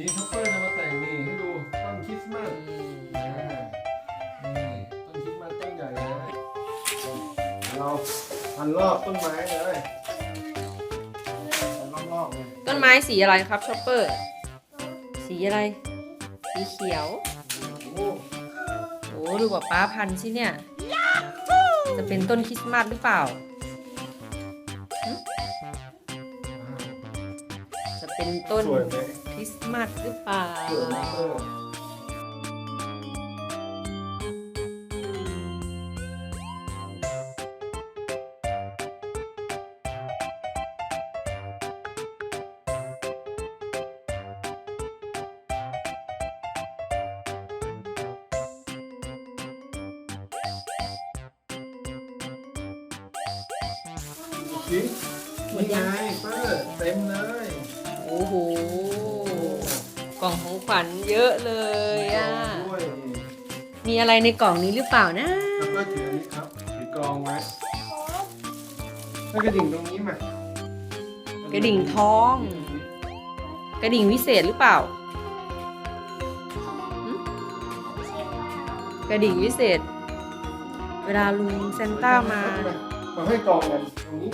นี้ช็อปเปอร์จะมาแต่งนี่ให้ดูต้นคริสต์มาสอืมอ่านี่ต้นคริสต์มาสต้นใหญ่เลยเราพันรอบต้นไม้เลยพันรอบๆเลยต้นไม้สีอะไรครับชอปเปอร์ สีอะไร สีเขียว โอ้โอ้ดูว่าป้าพันธุ์สิเนี่ย จะเป็นต้นคริสต์มาสหรือเปล่า เป็นต้นสวยไหมคริสต์มาสหรือเปล่าสวยไหมเออดูสินี่ไงเปอร์เต็มเลยโอ้โหกล่องของขวัญเยอะเลยอะด้วยนี่มีอะไรในกล่องนี้หรือเปล่านะ แล้วก็ถืออันนี้ครับถือกรองไว้ให้กระดิ่งตรงนี้มากระดิ่งทอง กระดิ่งวิเศษหรือเปล่าหึกระดิ่งวิเศษ เวลาลุงเซนต้ามามาให้กรองกันตรงนี้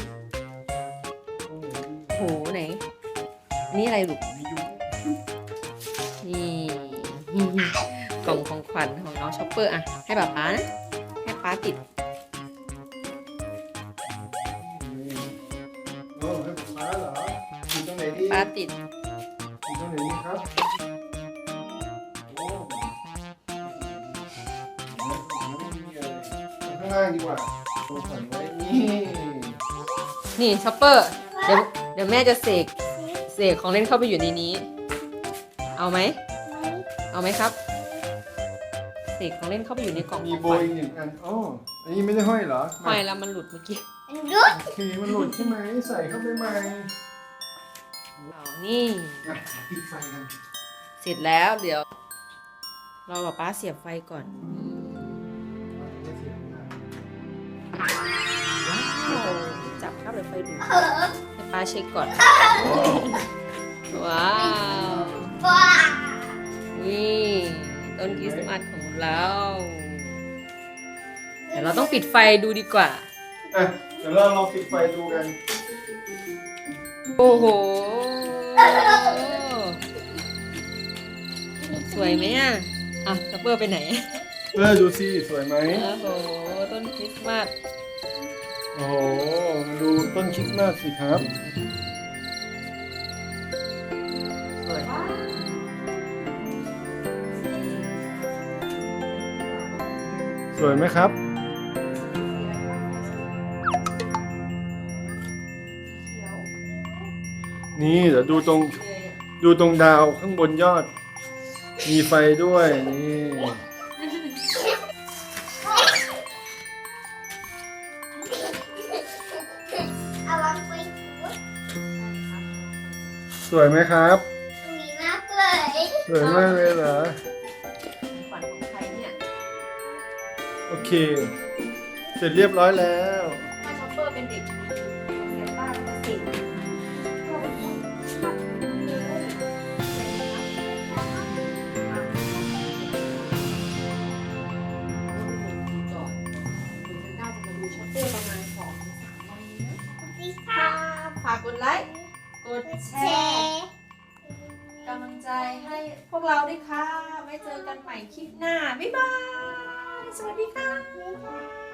โหไหนอั นี่อะไรลูกนี่กล่องของขวัญของน้องช็อปเปอร์อะให้ป๊าป๊านะ ให้ป๊าติดโอ้ให้ป๊าเหรออยู่ตรงไหนดีป๊าติดอยู่ตรงไหนดีครับโอ้ข้างล่างดีกว่าตรงฝันไว้นี่นี่ช็อปเปอร์ เดี๋ยวเดี๋ยวแม่จะเสก เสกของเล่นเข้าไปอยู่ในนี้ เอาไหม เอาไหมครับ เสกของเล่นเข้าไปอยู่ในกล่องมีของโบขวัญอีกหนึ่งอันอ๋ออันนี้ไม่ได้ห้อยเหรอห้อยแล้วมันหลุดเมื่อกี้โอเคมันหลุดใช่ไหมใส่เข้าไปใหม่เอานี่ อะปิดไฟกันเสร็จแล้วเดี๋ยว เรากับป้าเสียบไฟก่อน ว้าว จับเข้าเลยไฟดูให้ ป้าเช็คก่อน ว้าวนี่ต้นคริสต์มาสของเราเดี๋ยวเราต้องปิดไฟดูดีกว่า อะเดี๋ยวเราลองปิดไฟดูกันโอ้โห สวยไหมอะ อะซัปเปอร์ไปไหน เออดูสิสวยไหม โอ้โห ต้นคริสต์มาส โอ้โห ดูต้นคริสต์มาสสิครับ สวยสวยไหมครับ นี่เดี๋ยวดูตรงดูตรงดาวข้างบนยอด มีไฟด้วย นี่เอา สวยไหมครับ มีมากเลยสวยมากเลยเหรอขวัญของใครเนี่ยโอเค เสร็จเรียบร้อยแล้ว ถ้าช็อปเปอร์เป็นเด็กเสียบ้านก็สิก็เป็นของขวัญเลยจอดเดี๋ยวฉันน่าจะมาดูช็อปเปอร์ประมาณสองถึงสามวันนี้นะสีค่ะฝากกดไลค์ กดแชร์กำลังใจให้พวกเราด้วยค่ะ ไว้เจอกันใหม่คลิปหน้า บ๊ายบาย สวัสดีค่ะ